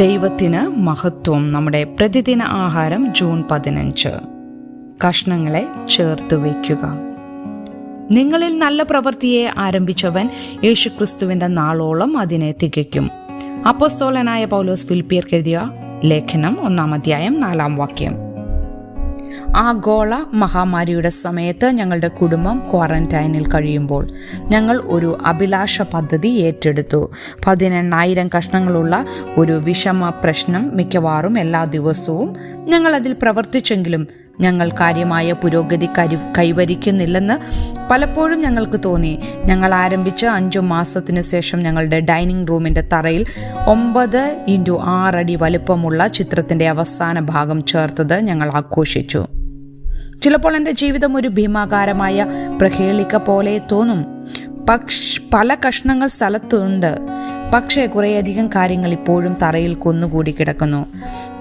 ദൈവത്തിന് മഹത്വം. നമ്മുടെ പ്രതിദിന ആഹാരം ജൂൺ പതിനഞ്ച്. കഷ്ണങ്ങളെ ചേർത്ത് വയ്ക്കുക. നിങ്ങളിൽ നല്ല പ്രവൃത്തിയെ ആരംഭിച്ചവൻ യേശുക്രിസ്തുവിന്റെ നാളോളം അതിനെ തികയ്ക്കും. അപ്പോസ്തോലനായ പൗലോസ് ഫിലിപ്പിയർക്ക് എഴുതിയ ലേഖനം ഒന്നാം അധ്യായം നാലാം വാക്യം. ആഗോള മഹാമാരിയുടെ സമയത്ത് ഞങ്ങളുടെ കുടുംബം ക്വാറന്റൈനിൽ കഴിയുമ്പോൾ ഞങ്ങൾ ഒരു അഭിലാഷ പദ്ധതി ഏറ്റെടുത്തു. പതിനെണ്ണായിരം കഷ്ണങ്ങളുള്ള ഒരു വിഷമ പ്രശ്നം മിക്കവാറും എല്ലാ ദിവസവും ഞങ്ങൾ അതിൽ പ്രവർത്തിച്ചെങ്കിലും ഞങ്ങൾ കാര്യമായ പുരോഗതി കൈവരിക്കുന്നില്ലെന്ന് പലപ്പോഴും ഞങ്ങൾക്ക് തോന്നി ഞങ്ങൾ ആരംഭിച്ച അഞ്ചു മാസത്തിനു ശേഷം ഞങ്ങളുടെ ഡൈനിങ് റൂമിന്റെ തറയിൽ ഒമ്പത് ഇന്റു ആറടി വലുപ്പമുള്ള ചിത്രത്തിന്റെ അവസാന ഭാഗം ചേർത്തത് ഞങ്ങൾ ആഘോഷിച്ചു. ചിലപ്പോൾ എന്റെ ജീവിതം ഒരു ഭീമാകാരമായ പ്രഹേളിക്ക പോലെ തോന്നും. പക്ഷ് പല കഷ്ണങ്ങൾ സ്ഥലത്തുണ്ട്. പക്ഷേ കുറേയധികം കാര്യങ്ങൾ ഇപ്പോഴും തറയിൽ കൊന്നുകൂടി കിടക്കുന്നു.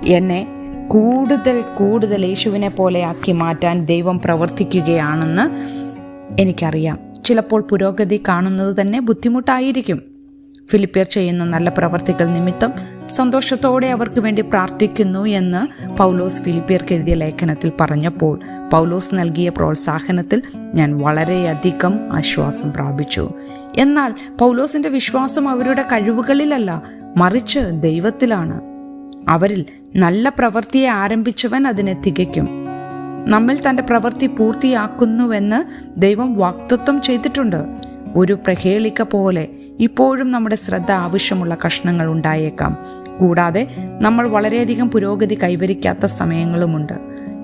എന്നെ കൂടുതൽ കൂടുതൽ യേശുവിനെ പോലെ ആക്കി മാറ്റാൻ ദൈവം പ്രവർത്തിക്കുകയാണെന്ന് എനിക്കറിയാം. ചിലപ്പോൾ പുരോഗതി കാണുന്നത് തന്നെ ബുദ്ധിമുട്ടായിരിക്കും. ഫിലിപ്പിയർ ചെയ്യുന്ന നല്ല പ്രവർത്തികൾ നിമിത്തം സന്തോഷത്തോടെ അവർക്ക് വേണ്ടി പ്രാർത്ഥിക്കുന്നു എന്ന് പൗലോസ് ഫിലിപ്പിയർക്ക് എഴുതിയ ലേഖനത്തിൽ പറഞ്ഞപ്പോൾ പൗലോസ് നൽകിയ പ്രോത്സാഹനത്തിൽ ഞാൻ വളരെയധികം ആശ്വാസം പ്രാപിച്ചു. എന്നാൽ പൗലോസിന്റെ വിശ്വാസം അവരുടെ കഴിവുകളിലല്ല മറിച്ച് ദൈവത്തിലാണ്. അവരിൽ നല്ല പ്രവൃത്തിയെ ആരംഭിച്ചവൻ അതിനെ തികയ്ക്കും. നമ്മിൽ തന്റെ പ്രവൃത്തി പൂർത്തിയാക്കുന്നുവെന്ന് ദൈവം വാക്തത്വം ചെയ്തിട്ടുണ്ട്. ഒരു പ്രഹേളിക്ക പോലെ ഇപ്പോഴും നമ്മുടെ ശ്രദ്ധ ആവശ്യമുള്ള കഷ്ണങ്ങൾ ഉണ്ടായേക്കാം. കൂടാതെ നമ്മൾ വളരെയധികം പുരോഗതി കൈവരിക്കാത്ത സമയങ്ങളുമുണ്ട്.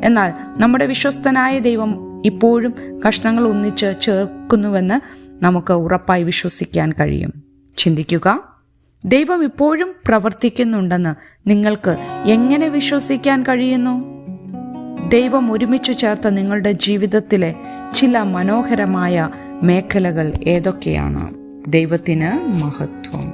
എന്നാൽ നമ്മുടെ വിശ്വസ്തനായ ദൈവം ഇപ്പോഴും കഷ്ണങ്ങൾ ഒന്നിച്ച് ചേർക്കുന്നുവെന്ന് നമുക്ക് ഉറപ്പായി വിശ്വസിക്കാൻ കഴിയും. ചിന്തിക്കുക ദൈവം ഇപ്പോഴും പ്രവർത്തിക്കുന്നുണ്ടെന്ന് നിങ്ങൾക്ക് എങ്ങനെ വിശ്വസിക്കാൻ കഴിയുന്നു? ദൈവം ഒരുമിച്ച് ചേർത്ത നിങ്ങളുടെ ജീവിതത്തിലെ ചില മനോഹരമായ മേഖലകൾ ഏതൊക്കെയാണ്? ദൈവത്തിന് മഹത്വം.